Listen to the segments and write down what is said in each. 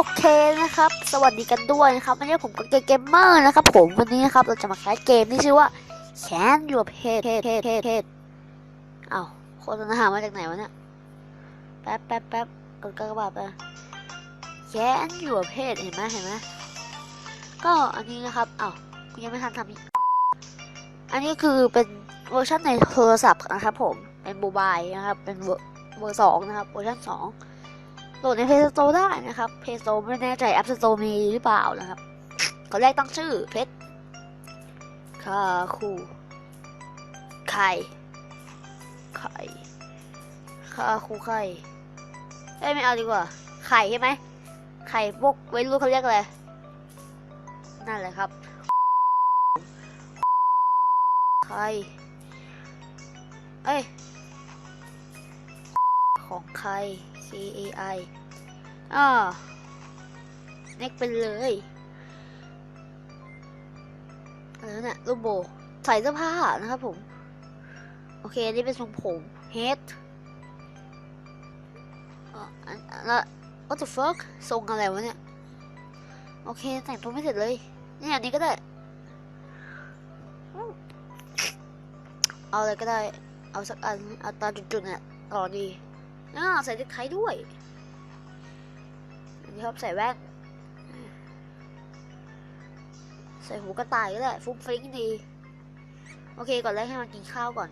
โอเคนะครับ สวัสดีกันด้วยนะครับ วันนี้ผมก็เกมเกมเมอร์นะครับ ผมวันนี้นะครับเราจะมาแคสเกมที่ชื่อว่า Can Your Pet Pet Pet Pet Pet อ้าวโฆษณามาจากไหนวะเนี่ย แป๊บแป๊บแป๊บกดกระบาดไป Can Your Pet เห็นไหมเห็นไหมก็อันนี้นะครับ เอ้ากูยังไม่ทันทำอีก อันนี้คือเป็นเวอร์ชันในโทรศัพท์นะครับผม เป็นโมบายนะครับ เป็นเวอร์เวอร์สองนะครับ เวอร์ชันสอง โหลดใน Play Store ได้นะครับ Play Store ไม่แน่ใจ App Store มีหรือเปล่านะครับก่อนแรกตั้งชื่อเพชรคาคูไข่ไข่คาคูไข่เอ้ยไม่เอาดีกว่า ไข่ใช่ไหมไข่พวกไว้รู้เขาเรียกอะไรนั่นแหละครับ ไข่เอ้ย ของใคร C A I อ่าเน็กไปเลยอะไรวะเนี่ยรูปโบ ใส่เสื้อผ้านะครับผม โอเค อันนี้เป็นทรงผม head อะอันอันละ what the fuck ทรงอะไรวะเนี่ย โอเค แต่งตัวไม่เสร็จเลยนี่อันนี้ก็ได้ เอาอะไรก็ได้ เอาสักอัน เอาตาจุดๆเนี่ยต่อดี อ่าใส่เด็กไทยด้วยอันนี้ครับใส่แว่นใส่หูกระต่ายก็ได้ฟุ้งฟริ้งดี โอเคก่อนแรกให้มันกินข้าวก่อน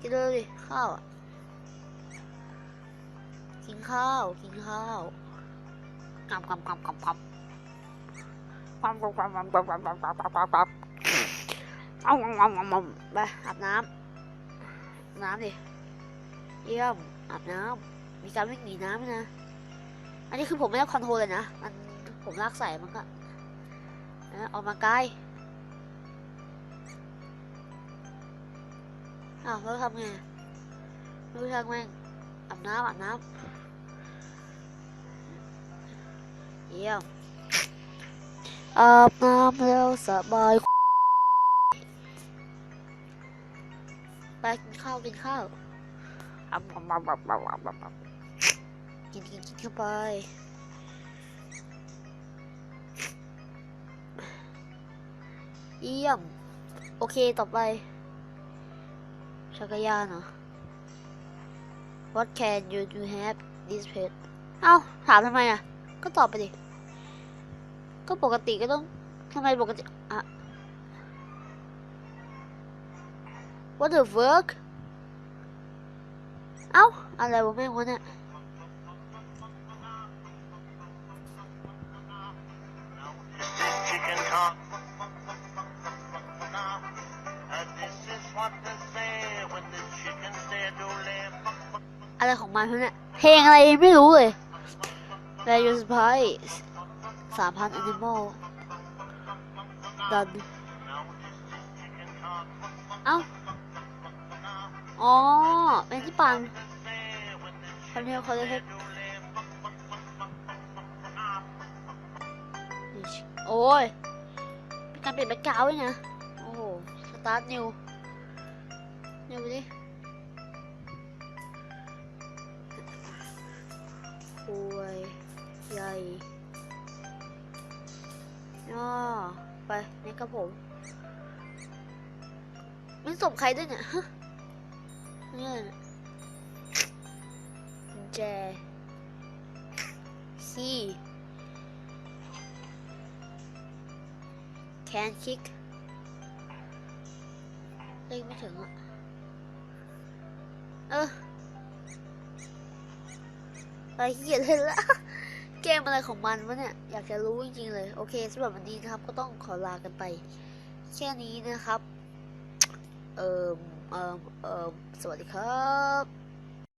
กินเลยดิข้าวอะกินข้าวกินข้าวกำกำกำกำกำกำกำกำกำกำกำกำกำกำกำกำกำไปอาบน้ำ น้ำดิ เยี่ยม อาบน้ำ มีการวิ่งหนีน้ำนะ อันนี้คือผมไม่ได้คอนโทรลเลยนะ มันผมลากใส่มันก็นะออกมาไกลอ้าวแล้วทำไงไม่รู้ทางแม่งอาบน้ำอาบน้ำเยี่ยมอาบน้ำแล้วสบาย ไปกินข้าวกินข้าวกินกินกินเข้าไปเยี่ยม โอเคต่อไปจักรยานเหรอ What can you do have this pet เอ้า ถามทำไมอะ ก็ตอบไปดิ ก็ปกติก็ต้องทำไมปกติ อะ What the fuck เอ้า อะไรวะแม่งวะนี่อะไรของมันเพื่อยเพลงอะไรไม่รู้เลย Various Pies สามพัน Animal ดันเอ้า อ๋อ เป็นที่ปัน Say when the คันเทลเขาเลยให้ do lay. โอ้ยเป็นการเปลี่ยนแบ็กกราวด์ด้วยนะ โอ้โห สตาร์ทนิว นิวไปดิโอ้ยใหญ่ย่อไปนี่กับผม มันส่งใครด้วยเนี่ย นี่อะไรเนี่ยกุญแจซีแคนคิกเลขไม่ถึงอะ เออไปเขียเลยละเกมอะไรของมันวะเนี่ย อยากจะรู้จริงๆเลย โอเคสำหรับวันนี้นะครับ ก็ต้องขอลากันไป แค่นี้นะครับ เอ่อ เออเออสวัสดีครับ